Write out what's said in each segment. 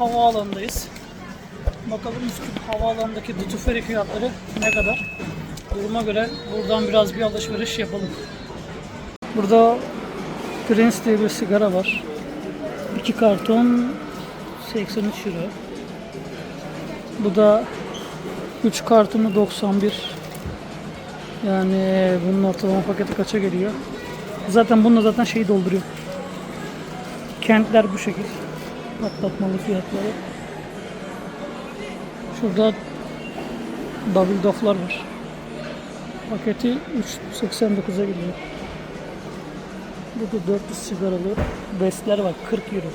havaalanındayız. Bakalım Üsküp havaalanındaki tutuferi fiyatları ne kadar? Duruma göre buradan biraz bir alışveriş yapalım. Burada Prince diye bir sigara var. 2 karton 83 euro. Bu da 3 kartonu 91. Yani bunun ortalama paketi kaça geliyor? Zaten bununla zaten şeyi dolduruyor. Kentler bu şekil. Patlatmalı fiyatları. Şurada double doflar var. Paketi 3.89'a geliyor. Burada 400 sigaralı bestler var 40 euro.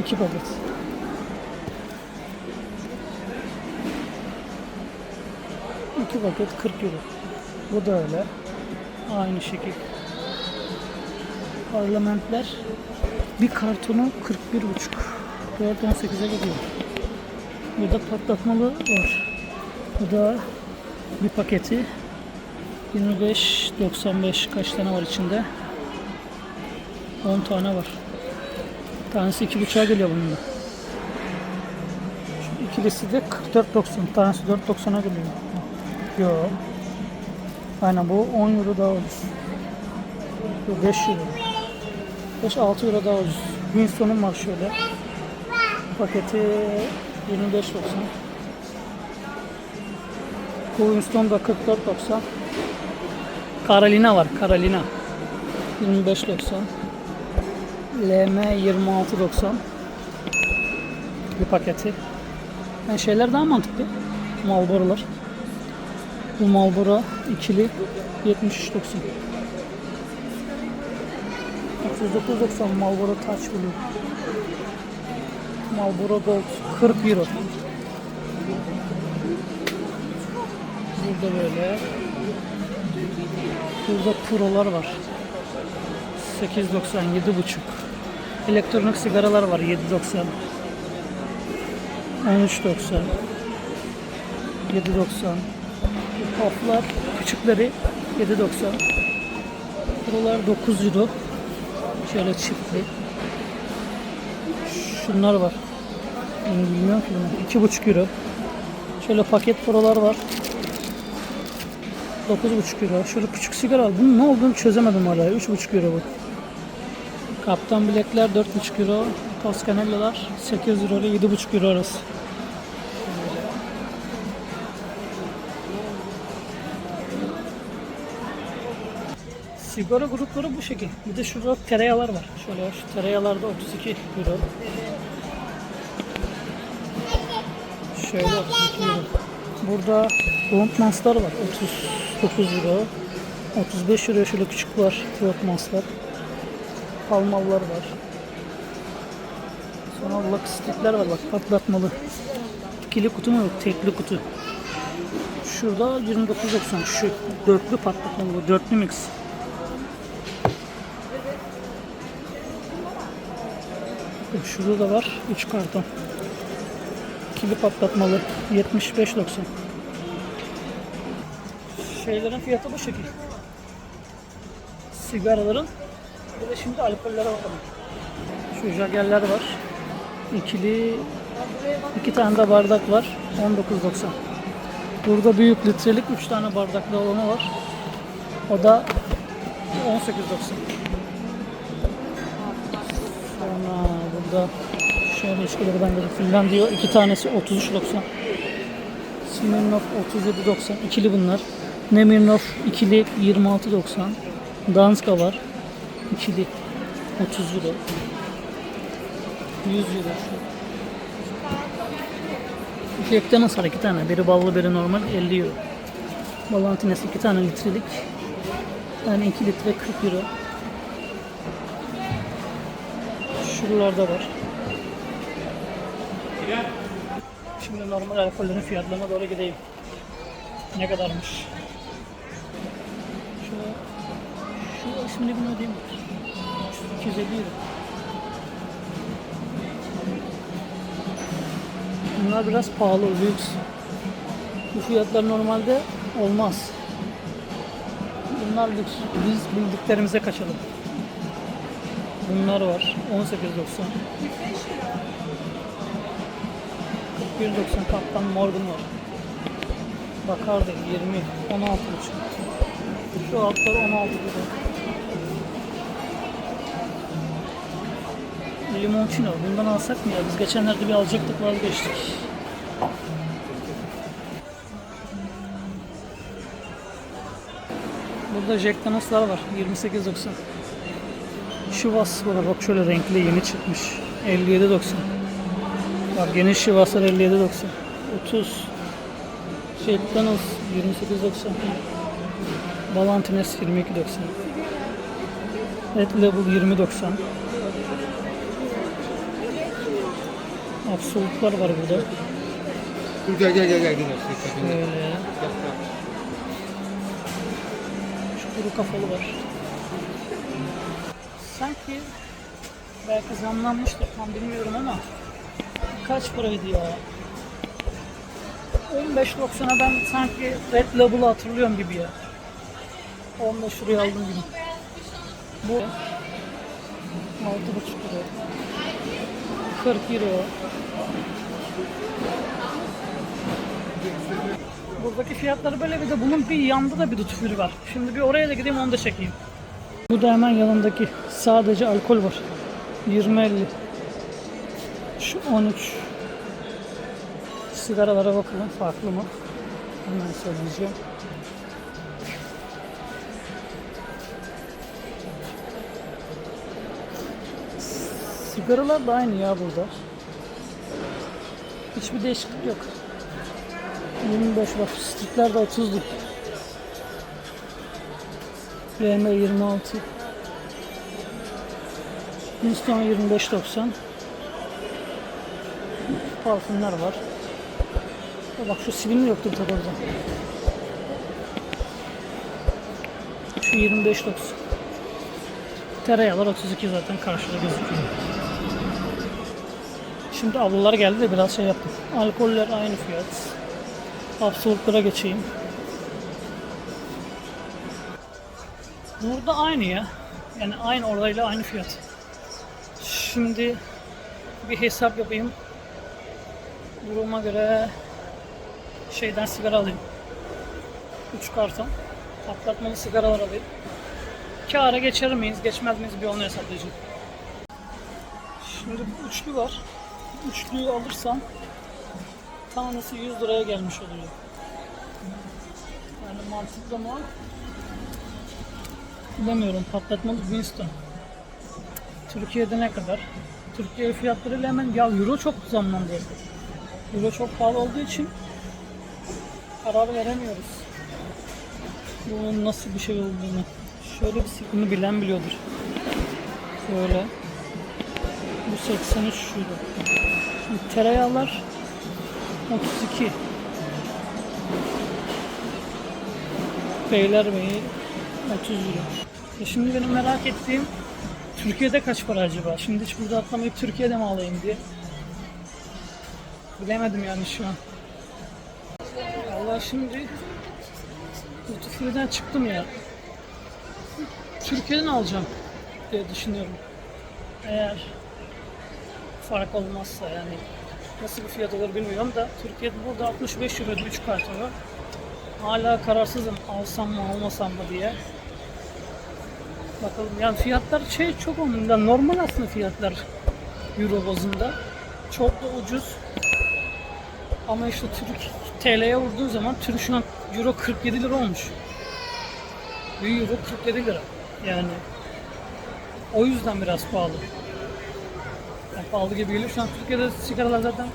2 paket. İki paket 40 euro. Bu da öyle. Aynı şekil. Parlamentler bir kartonu 41,5 4.18'e geliyor. Burada patlatmalı var. Bu da bir paketi 25.95 kaç tane var içinde? 10 tane var. Tanesi 2.5'a geliyor bunun da. Şu ikilisi de 44.90. Tanesi 4.90'a geliyor. Yok. Aynen bu 10 euro daha ucuz. Bu 5 euro. 5-6 euro daha ucuz. Winston'um var şöyle. Paketi 25.90. Bu Winston da 44.90. Carolina var. Carolina. 25.90. LM 26.90. Bir paketi. Yani şeyler daha mantıklı. Marlboro'lar. Bu Marlboro ikili 73.90. 39.90 Marlboro Touch Blue. Marlboro Gold 40 euro. Burada böyle. Burada Pro'lar var. 8.90 7.5. Elektronik sigaralar var 7.90. 13.90. 7.90. Bu Pufflar küçükleri 7.90. Pro'lar 9 euro. Şöyle çiftli. Şunlar var. Bilmiyorum ki bunu. 2,5 euro. Şöyle paket prolar var. 9,5 euro. Şöyle küçük sigara. Bunun ne olduğunu çözemedim hala. 3,5 euro bu. Kaptan bilekler 4,5 euro. Toscanellalar 8 euro ile 7,5 euro arası. Sigara grupları bu şekil. Bir de şurada tereyağlar var. Şöyle şu tereyağlarda 32 euro. Şöyle 32 euro. Burada Goldmanslar var. 39 euro. 35 euro şöyle küçük var Goldmanslar. Palmallar var. Sonra Lux stickler var bak patlatmalı. İkili kutu mu yok? Tekli kutu. Şurada 29.90 şu dörtlü patlatmalı dörtlü mix. Bakın Şurada da var 3 karton. İkili patlatmalı 75.90. Şeylerin fiyatı bu şekil. Sigaraların bir de şimdi alkollere bakalım. Şu jageller var. İkili iki tane de bardak var. 19.90. Burada büyük litrelik 3 tane bardaklı olanı var. O da 18.90. burada şöyle içkileri ben dedim. Finlandiya iki tanesi 33.90. Smirnoff 37.90. İkili bunlar. Nemirnoff ikili 26.90. Danska var. İkili 30 euro. 100 euro. Jack Daniels var iki tane. Biri ballı biri normal 50 euro. Ballantines iki tane litrelik. Yani 2 litre 40 euro. Şuralarda var. Şimdi normal alkollerin fiyatlarına doğru gideyim. Ne kadarmış? Şu, şu ismini bilmediğim 250 euro. Bunlar biraz pahalı, lüks. Bu fiyatlar normalde olmaz. Bunlar lüks. Biz bildiklerimize kaçalım. Bunlar var. 18.90. 190 Kaptan Morgan var. Bakardi 20 16 buçuk. Şu altlar 16 lira. Limoncino. Bundan alsak mı ya? Biz geçenlerde bir alacaktık vazgeçtik. Burada Jack Daniels'lar var. 28.90. Şivas var. Bak şöyle renkli yeni çıkmış. 57.90. Bak geniş Şivaslar 57.90. 30. Jack Daniels 28.90. Valentines 22.90. Red Label 20.90. Absolutlar var burada. Dur gel gel gel gel gel. Şöyle. Şu kuru kafalı var. Sanki belki zamlanmıştır tam bilmiyorum ama kaç paraydı ya? 15.90'a ben sanki Red Label'ı hatırlıyorum gibi ya. 15 liraya aldım gibi. Bu 6.5 lira. 40 euro. Buradaki fiyatları böyle bir de bunun bir yanda da bir tutufürü var. Şimdi bir oraya da gideyim onu da çekeyim. Bu da hemen yanındaki sadece alkol var. 20.50 Şu 13 Sigaralara bakalım farklı mı? Hemen söyleyeceğim. Sigaralar da aynı ya burada. Hiçbir değişiklik yok. 25 bak stikler de 30'luk. BMW 26. Winston 25.90. Parfümler var. Ya bak şu silinir yoktur tabi orada. Şu 25.90. Tereyağlar 32 zaten karşıda gözüküyor. Şimdi avlular geldi de biraz şey yaptım. Alkoller aynı fiyat. Absolutlara geçeyim. Burada aynı ya. Yani aynı oradayla aynı fiyat. Şimdi bir hesap yapayım. Duruma göre şeyden sigara alayım. 3 karton. Patlatmalı sigaralar alayım. Kâra geçer miyiz, geçmez miyiz bir onu hesaplayacağım. Şimdi bu üçlü var. Üçlüyü alırsam tanesi 100 liraya gelmiş oluyor. Yani mantıklı mı? Bilemiyorum. Patlatmalı Winston. Türkiye'de ne kadar? Türkiye fiyatlarıyla hemen ya euro çok zamlandı. Euro çok pahalı olduğu için karar veremiyoruz. Bunun nasıl bir şey olduğunu. Şöyle bir bunu bilen biliyordur. Böyle. Bu 83 şuydu. Şimdi tereyağlar 32. Beylerbeyi 30 euro. E şimdi benim merak ettiğim Türkiye'de kaç para acaba? Şimdi hiç burada atlamayıp Türkiye'de mi alayım diye. Bilemedim yani şu an. Allah şimdi Duty çıktım ya. Türkiye'den alacağım diye düşünüyorum. Eğer fark olmazsa yani nasıl bir fiyat olur bilmiyorum da Türkiye'de burada 65 euro 3 kartonu. Hala kararsızım alsam mı almasam mı diye. Bakalım yani fiyatlar şey çok ondan normal aslında fiyatlar euro bazında. Çok da ucuz. Ama işte Türk TL'ye vurduğun zaman Türk şu an euro 47 lira olmuş. Bir euro 47 lira. Yani o yüzden biraz pahalı. Yani pahalı gibi geliyor. Şu an Türkiye'de sigaralar zaten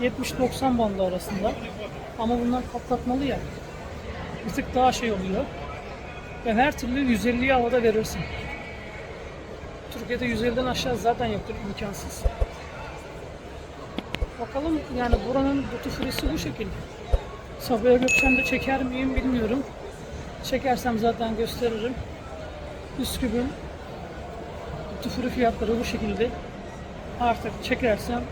70-90 bandı arasında. Ama bunlar patlatmalı ya. Bir tık daha şey oluyor. Ve her türlü 150'yi havada verirsin. Türkiye'de 150'den aşağı zaten yoktur imkansız. Bakalım yani buranın duty free'si bu şekilde. Sabiha Gökçen'de çeker miyim bilmiyorum. Çekersem zaten gösteririm. Üsküp'ün free fiyatları bu şekilde. Artık çekersem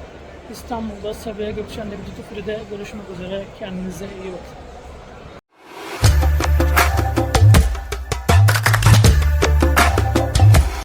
İstanbul'da Sabiha Gökçen'de bir free'de görüşmek üzere. Kendinize iyi bakın.